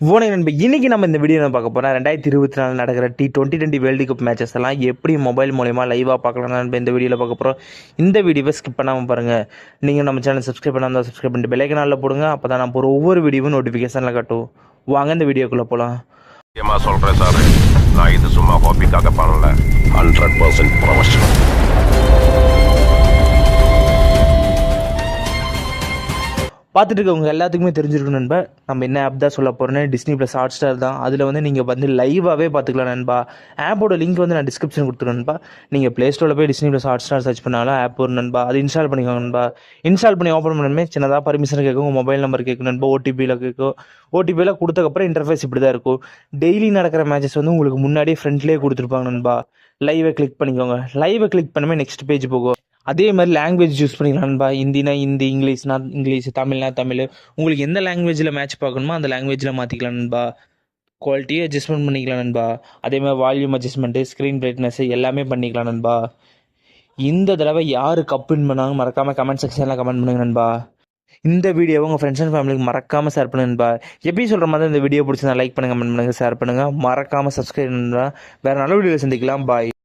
ஓனே நண்பர் இன்னைக்கு நம்ம இந்த வீடியோ பார்க்க போறோம் ரெண்டாயிரத்தி இருபத்தி நாலு நடக்கிற T twenty twenty world cup matches எல்லாம் எப்படி மொபைல் மூலயமா லைவாக பார்க்கலாம் நண்பர் இந்த வீடியோவில் பார்க்க போகிறோம் இந்த வீடியோவை ஸ்கிப் பண்ணாமல் பாருங்கள் நீங்கள் நம்ம சேனல் சப்ஸ்கிரைப் பண்ணாமல் சப்ஸ்கிரைப் பண்ணிட்டு பெலைக்கனாலில் போடுங்க. அப்போ தான் நான் ஒவ்வொரு வீடியோவும் நோட்டிஃபிகேஷனில் காட்டும். வாங்க இந்த வீடியோக்குள்ளே போகலாம் சொல்கிறேன் சொல்றேன் சார். நான் இது சும்மா ஹாபிக்காக பண்ணல. ஹண்ட்ரட் பர்சன்ட் ப்ரொஃபஷனல் பார்த்துட்டு இருக்கவங்க எல்லாத்துக்குமே தெரிஞ்சிருக்கும் நண்பா. நம்ம என்ன ஆப் தான் சொல்ல போகிறோன்னு டிஸ்னி ப்ளஸ் ஹாட் ஸ்டார் தான். அதில் வந்து நீங்கள் வந்து லைவாகவே பார்த்துக்கலாம் நண்பா. ஆப்போட லிங்க் வந்து நான் டிஸ்கிரிப்ஷன் கொடுத்துருவேன் நண்பா. நீங்கள் ப்ளே ஸ்டோரில் போய் Disney plus hot star search பண்ணாலும் ஆப் வரும் நண்பா. அது இன்ஸ்டால் பண்ணிக்கோங்க நண்பா. இன்ஸ்டால் பண்ணி ஓப்பன் பண்ணணுமே சின்னதாக பர்மிஷன் கேட்கும் மொபைல் நம்பர் கேட்கும் நண்பா. ஓடிபியில் கேட்கும் ஓடிபியில் கொடுத்தக்கப்புறம் இன்டர்ஃபேஸ் இப்படி தான் இருக்கும். டெய்லி நடக்கிற மேட்சஸ் வந்து உங்களுக்கு முன்னாடியே ஃப்ரண்ட்லேயே கொடுத்துருப்பாங்க நண்பா. லைவை கிளிக் பண்ணிக்கோங்க. லைவை கிளிக் பண்ணுமே நெக்ஸ்ட் பேஜ் போகும். அதே மாதிரி லாங்குவேஜ் யூஸ் பண்ணிக்கலாம்ப்பா ஹிந்தினா ஹிந்தி இங்கிலீஷ்னா இங்கிலீஷ் தமிழ்னா தமிழ். உங்களுக்கு எந்த லாங்குவேஜில் மேட்ச் பார்க்கணுமோ அந்த லாங்குவேஜில் மாற்றிக்கலாம்ப்பா குவாலிட்டியை அட்ஜஸ்ட்மெண்ட் பண்ணிக்கலாம் நண்பா. அதே மாதிரி வால்யூம் அட்ஜஸ்ட்மெண்ட்டு ஸ்க்ரீன் பிரைட்னஸ் எல்லாமே பண்ணிக்கலாம் நண்பா. இந்த தடவை யார் கப் வின் பண்ணாங்க மறக்காமல் கமெண்ட் செக்ஷனில் கமெண்ட் பண்ணுங்க நண்பா. இந்த வீடியோவை உங்கள் ஃப்ரெண்ட்ஸ் அண்ட் ஃபேமிலிக்கு மறக்காமல் ஷேர் பண்ணுங்க நண்பா. எப்படி சொல்கிற மாதிரி இந்த வீடியோ பிடிச்சிருந்தா லைக் பண்ணுங்கள் கமெண்ட் பண்ணுங்க ஷேர் பண்ணுங்கள் மறக்காமல் சப்ஸ்கிரைப் பண்ணுங்க வேறு நல்ல வீடியோ சந்திக்கலாம். பாய்